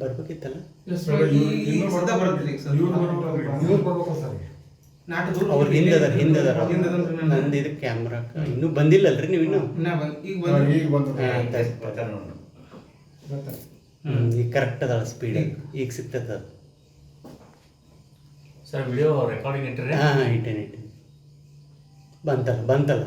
ಬರ್ಬೇಕಿತ್ತಲ್ಲ? ಅವ್ರು ಹಿಂದದನ್ರಿ ನಾನು. ನಂದು ಇದು ಕ್ಯಾಮ್ರಾಕ ಇನ್ನೂ ಬಂದಿಲ್ಲಲ್ರಿ ನೀವು ಇನ್ನು? ಈಗ ಕರೆಕ್ಟ್ ಅದ ಸ್ಪೀಡ್ ಈಗ ಸಿಗ್ತದ ಸರ್ ವಿಡಿಯೋ ರೆಕಾರ್ಡಿಂಗ್ ಇಟ್ಟಿರಿ? ಹಾಂ ಹಾಂ ಇಟ್ಟೇನೆ ಇಟ್ಟೇನೆ ಬಂತಲ್ಲ ಬಂತಲ್ಲ.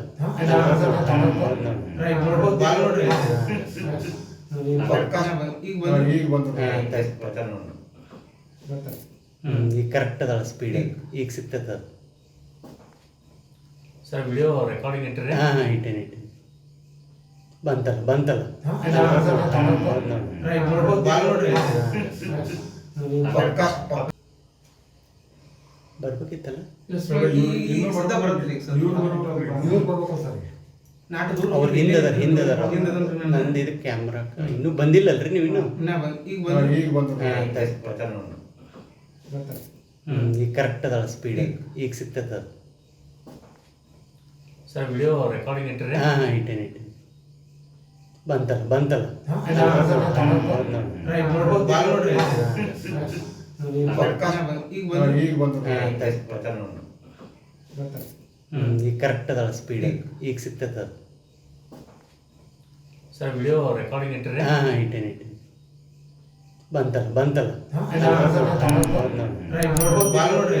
ಈಗ ಕರೆಕ್ಟ್ ಅದಾ ಸ್ಪೀಡ್ ಈಗ. ಸಿಗ್ತದ ಸರ್ ವಿಡಿಯೋ ರೆಕಾರ್ಡಿಂಗ್ ಇಟ್ಟರೆ? ಹಾಂ ಹಾಂ ಇಟ್ಟೇನೆ ಇಟ್ಟೇನೆ. ಬಂತಲ್ಲ ಬಂತಲ್ಲ. ಬರ್ಬೇಕಿತ್ತಲ್ಲ. ಇವ್ರು ಬರ್ಬೇಕು ಸರ್. ನಾಟು ದೂರ ಅವ್ರು. ನಂದು ಇದು ಕ್ಯಾಮ್ರಾಕ ಇನ್ನೂ ಬಂದಿಲ್ಲಲ್ರಿ ನೀವು ಇನ್ನೂ? ಈಗ ಬಂದ್- ಈಗ ಕರೆಕ್ಟ್ ಅದಲ್ಲ ಸ್ಪೀಡ್ ಈಗ ಸಿಗ್ತದ ಸರ್ ವಿಡಿಯೋ ರೆಕಾರ್ಡಿಂಗ್ ಇಟ್ಟಿರಿ? ಹಾಂ ಹಾಂ ಇಟ್ಟೇನೆ ಇಟ್ಟೇನೆ. ಬಂತಲ್ಲ ಬಂತಲ್ಲ. ಹೌದ್ ಈಗ ಕರೆಕ್ಟ್ ಅದಲ್ಲ ಸ್ಪೀಡ್ ಈಗ ಸಿಗ್ತದ ಸರ್ ವಿಡಿಯೋ ರೆಕಾರ್ಡಿಂಗ್ ಇಟ್ಟರೆ? ಹಾಂ ಇಟ್ಟೇನೆ ಇಟ್ಟೇನೆ. ಬಂತಲ್ಲ ಬಂತಲ್ಲ. ನೋಡ್ರಿ.